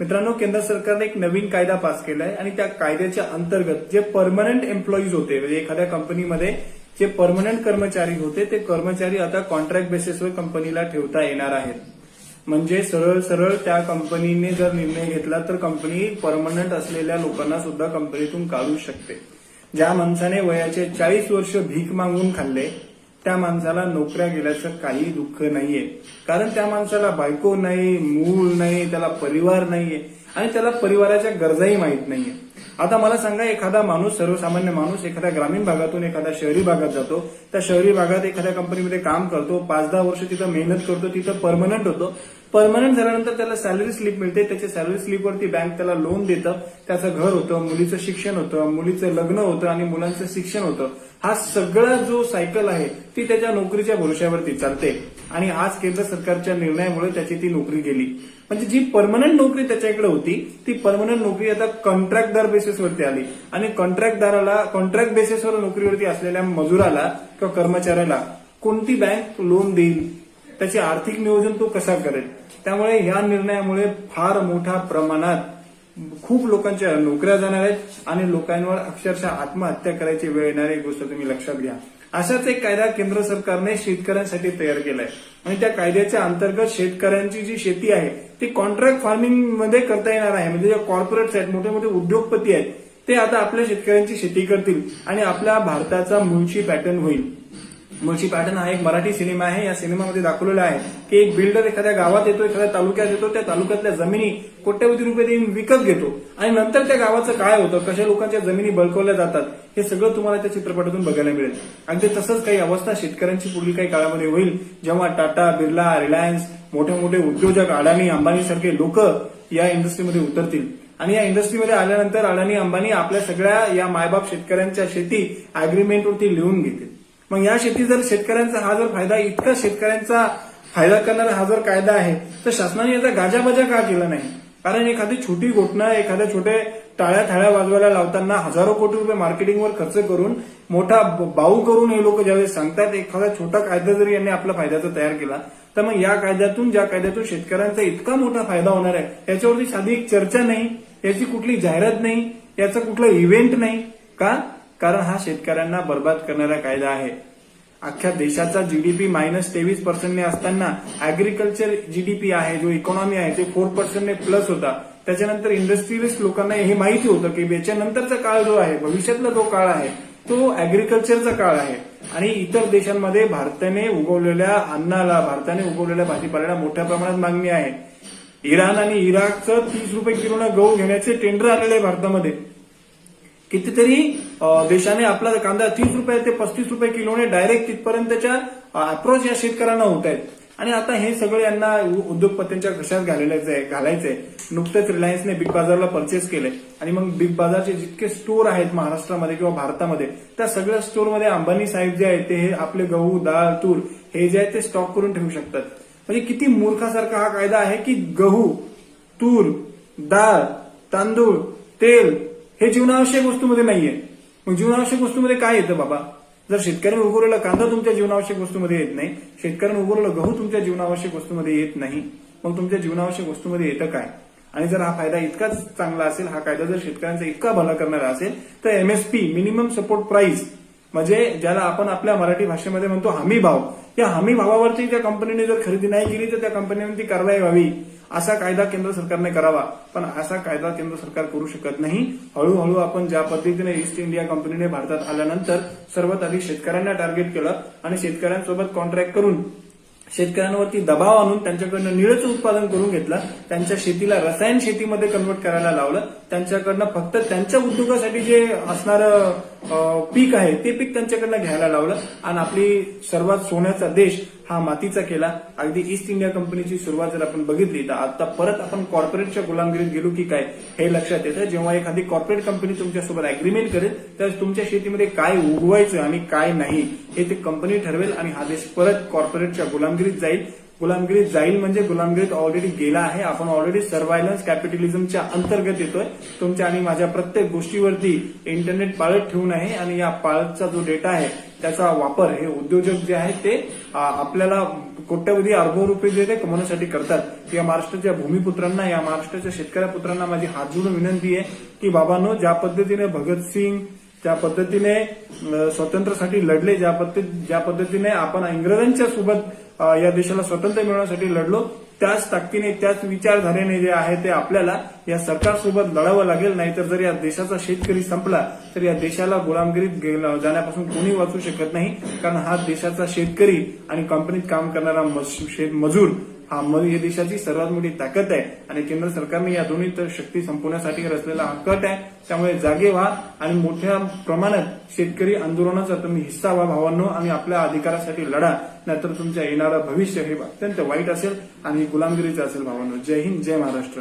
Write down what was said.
मित्रांनो केंद्र सरकारने एक नवीन कायदा पास केलाय आणि त्या कायद्याच्या अंतर्गत जे परमनंट एम्प्लॉईज होते म्हणजे एखाद्या कंपनीमध्ये जे परमनंट कर्मचारी होते ते कर्मचारी आता कॉन्ट्रॅक्ट बेसिसवर कंपनीला ठेवता येणार आहेत. म्हणजे सरळ सरळ त्या कंपनीने जर निर्णय घेतला तर कंपनी परमनंट असलेल्या लोकांना सुद्धा कंपनीतून काढू शकते. ज्या माणसाने वयाचे चाळीस वर्ष भीक मागून खाल्ले त्या माणसाला नोकऱ्या गेल्याचं काही दुःख नाहीये. कारण त्या माणसाला बायको नाही मूल नाही त्याला परिवार नाहीये आणि त्याला परिवाराच्या गरजाही माहीत नाहीये. आता मला सांगा एखादा माणूस सर्वसामान्य माणूस एखाद्या ग्रामीण भागातून एखाद्या शहरी भागात जातो. त्या शहरी भागात एखाद्या कंपनीमध्ये काम करतो पाच दहा वर्ष तिथं मेहनत करतो तिथं परमनंट होतो. परमनंट झाल्यानंतर त्याला सॅलरी स्लिप मिळते. त्याच्या सॅलरी स्लिपवरती बँक त्याला लोन देतं. त्याचं घर होतं मुलीचं शिक्षण होतं मुलीचं लग्न होतं आणि मुलांचं शिक्षण होतं. हा सगळा जो सायकल आहे ती त्याच्या नोकरीच्या भरोश्यावरती चालते. आणि आज केंद्र सरकारच्या निर्णयामुळे त्याची ती नोकरी गेली. म्हणजे जी परमनंट नोकरी त्याच्याकडे होती ती परमनंट नोकरी आता कॉन्ट्रॅक्टदार बेसिसवरती आली. आणि कॉन्ट्रॅक्टदाराला कॉन्ट्रॅक्ट बेसिसवर नोकरीवरती असलेल्या मजुराला किंवा कर्मचाऱ्याला कोणती बँक लोन देईल? त्याचे आर्थिक नियोजन तो कसा करेल? त्यामुळे या निर्णयामुळे फार मोठ्या प्रमाणात खूप लोकांच्या नोकऱ्या जाणार आहेत आणि लोकांवर अक्षरशः आत्महत्या करायची वेळ येणार एक गोष्ट तुम्ही लक्षात घ्या. असाच एक कायदा केंद्र सरकारने शेतकऱ्यांसाठी तयार केलाय. आणि त्या कायद्याच्या अंतर्गत शेतकऱ्यांची जी शेती आहे ती कॉन्ट्रॅक्ट फार्मिंगमध्ये करता येणार आहे. म्हणजे जे कॉर्पोरेट्स आहेत मोठे मोठे उद्योगपती आहेत ते आता आपल्या शेतकऱ्यांची शेती करतील आणि आपल्या भारताचा मुळशी पॅटर्न होईल. मुळशी पॅटर्न हा एक मराठी सिनेमा आहे. या सिनेमामध्ये दाखवलेला आहे की एक बिल्डर एखाद्या गावात येतो एखाद्या तालुक्यात येतो त्या तालुक्यातल्या जमिनी कोट्यवधी रुपये देऊन विकत घेतो. आणि नंतर त्या गावाचं काय होतं कशा लोकांच्या जमिनी बळकवल्या जातात हे सगळं तुम्हाला त्या चित्रपटातून बघायला मिळेल. अगदी तसंच काही अवस्था शेतकऱ्यांची पुढील काही काळामध्ये होईल जेव्हा टाटा बिर्ला रिलायन्स मोठे मोठे उद्योजक अडाणी अंबानी सारखे लोक या इंडस्ट्रीमध्ये उतरतील. आणि या इंडस्ट्रीमध्ये आल्यानंतर अडाणी अंबानी आपल्या सगळ्या या मायबाप शेतकऱ्यांच्या शेती अग्रीमेंटवरती लिहून घेतील. मग या शेती जर शेतकऱ्यांचा हा जर फायदा इतका शेतकऱ्यांचा फायदा करणारा हा जर कायदा आहे तर शासनाने याचा गाजाबाजा का केला नाही? कारण एखादी छोटी घोटणं एखाद्या छोटे टाळ्या थाळ्या वाजवायला लावताना हजारो कोटी रुपये मार्केटिंगवर खर्च करून मोठा बाऊ करून हे लोक ज्यावेळेस सांगतात एखादा छोटा कायदा जरी यांनी आपल्या फायद्याचा तयार केला तर मग या कायद्यातून ज्या कायद्यातून शेतकऱ्यांचा इतका मोठा फायदा होणार आहे याच्यावरती साधी एक चर्चा नाही याची कुठली जाहिरात नाही याचा कुठला इव्हेंट नाही. का? कारण हा शेतकऱ्यांना बर्बाद करणारा कायदा आहे. अख्ख्या देशाचा जीडीपी मायनस तेवीस पर्सेंटने असताना अॅग्रिकल्चर जीडीपी आहे जो इकॉनॉमी आहे ते फोर पर्सेंटने प्लस होता. त्याच्यानंतर इंडस्ट्रियलिस्ट लोकांना हे माहिती होतं की याच्यानंतरचा काळ जो आहे भविष्यातला जो काळ आहे तो अॅग्रिकल्चरचा काळ आहे. आणि इतर देशांमध्ये भारताने उगवलेल्या अन्नाला भारताने उगवलेल्या भाजीपाल्याला मोठ्या प्रमाणात मागणी आहे. इराण आणि इराकचं तीस रुपये किलोनं गहू घेण्याचे टेंडर आलेले आहे भारतामध्ये. कितीतरी देशाने आपला कांदा तीस रुपये ते पस्तीस रुपये किलोने डायरेक्ट तिथपर्यंतच्या अप्रोच या शेतकऱ्यांना होत आहेत. आणि आता हे सगळं यांना उद्योगपतींच्या उद्योगपत्यांच्या घशात घालायचं आहे घालायचंय. नुकतंच रिलायन्सने बिग बाजारला परचेस केले आणि मग बिग बाजारचे जितके स्टोर आहेत महाराष्ट्रामध्ये किंवा भारतामध्ये त्या सगळ्या स्टोरमध्ये अंबानी साहेब जे आहेत ते हे आपले गहू डाळ तूर हे जे आहे ते स्टॉक करून ठेवू शकतात. म्हणजे किती मूर्खासारखा हा कायदा आहे की गहू तूर डाळ तांदूळ तेल हे जीवनावश्यक वस्तूमध्ये नाहीये. मग जीवनावश्यक वस्तूमध्ये काय येतं बाबा? जर शेतकऱ्याने उगवलेला कांदा तुमच्या जीवनावश्यक वस्तूमध्ये येत नाही शेतकऱ्याने उगवलेला गहू तुमच्या जीवनावश्यक वस्तूमध्ये येत नाही मग तुमच्या जीवनावश्यक वस्तूमध्ये येतं काय? आणि जर हा फायदा इतकाच चांगला असेल हा कायदा जर शेतकऱ्यांचा इतका भला करणारा असेल तर एमएसपी मिनिमम सपोर्ट प्राइस म्हणजे ज्याला आपण आपल्या मराठी भाषेमध्ये म्हणतो हमी भाव या हमी भावावरती त्या कंपनीने जर खरेदी नाही केली तर त्या कंपनीवरती कारवाई व्हावी. असा कायदा केंद्र सरकारने करावा. पण असा कायदा केंद्र सरकार करू शकत नाही. हळूहळू आपण ज्या पद्धतीने ईस्ट इंडिया कंपनीने भारतात आल्यानंतर सर्वात आधी शेतकऱ्यांना टार्गेट केलं आणि शेतकऱ्यांसोबत कॉन्ट्रॅक्ट करून शेतकऱ्यांवरती दबाव आणून त्यांच्याकडनं निळचं उत्पादन करून घेतलं. त्यांच्या शेतीला रसायन शेतीमध्ये कन्वर्ट करायला लावलं. त्यांच्याकडनं फक्त त्यांच्या उद्योगासाठी जे असणारं पीक आहे ते पीक त्यांच्याकडनं घ्यायला लावलं आणि आपली सर्वात सोन्याचा देश हा मातीचा केला. अगदी ईस्ट इंडिया कंपनीची सुरुवात जर आपण बघितली तर आता परत आपण कॉर्पोरेटच्या गुलामगिरीत गेलो की काय हे लक्षात येतं. जेव्हा एखादी कॉर्पोरेट कंपनी तुमच्यासोबत अग्रीमेंट करेल तर तुमच्या शेतीमध्ये काय उगवायचं आणि काय नाही हे ते कंपनी ठरवेल आणि हा देश परत कॉर्पोरेटच्या गुलामगिरीत जाईल. गुलामगिरीत जाईल म्हणजे गुलामगिरीत ऑलरेडी गेला आहे. आपण ऑलरेडी सर्व्हायलन्स कॅपिटलिझमच्या अंतर्गत येतोय. तुमच्या आणि माझ्या प्रत्येक गोष्टीवरती इंटरनेट पाळत ठेवून आहे आणि या पाळतचा जो डेटा आहे त्याचा वापर हे उद्योजक जे आहेत ते आपल्याला कोट्यवधी अर्बो रुपये जे ते कमवण्यासाठी करतात. या महाराष्ट्राच्या भूमिपुत्रांना या महाराष्ट्राच्या शेतकऱ्या पुत्रांना माझी हात जोडून विनंती आहे की बाबांनो ज्या पद्धतीने भगतसिंग त्या पद्धतीने स्वातंत्र्यासाठी लढले ज्या पद्धती ज्या पद्धतीने आपण इंग्रजांच्या सोबत या देशाला स्वातंत्र्य मिळवण्यासाठी लढलो त्याच ताकदीने त्याच विचारधारेने जे आहे ते आपल्याला या सरकारसोबत लढावं लागेल. नाहीतर जर या देशाचा शेतकरी संपला तर या देशाला गुलामगिरीत गेला- जाण्यापासून कोणी वाचू शकत नाही. कारण हा देशाचा शेतकरी आणि कंपनीत काम करणारा मज- शेत- मजूर हा मग ही देशाची सर्वात मोठी ताकद आहे. आणि केंद्र सरकारने या दोन्ही तर शक्ती संपवण्यासाठी रचलेला हा कट आहे. त्यामुळे जागे व्हा आणि मोठ्या प्रमाणात शेतकरी आंदोलनाचा तुम्ही हिस्सा व्हा भावांनो आणि आपल्या अधिकारासाठी लढा. नाहीतर तुमच्या येणारं भविष्य हे अत्यंत वाईट असेल आणि गुलामगिरीचं असेल भावांनो. जय हिंद जय महाराष्ट्र.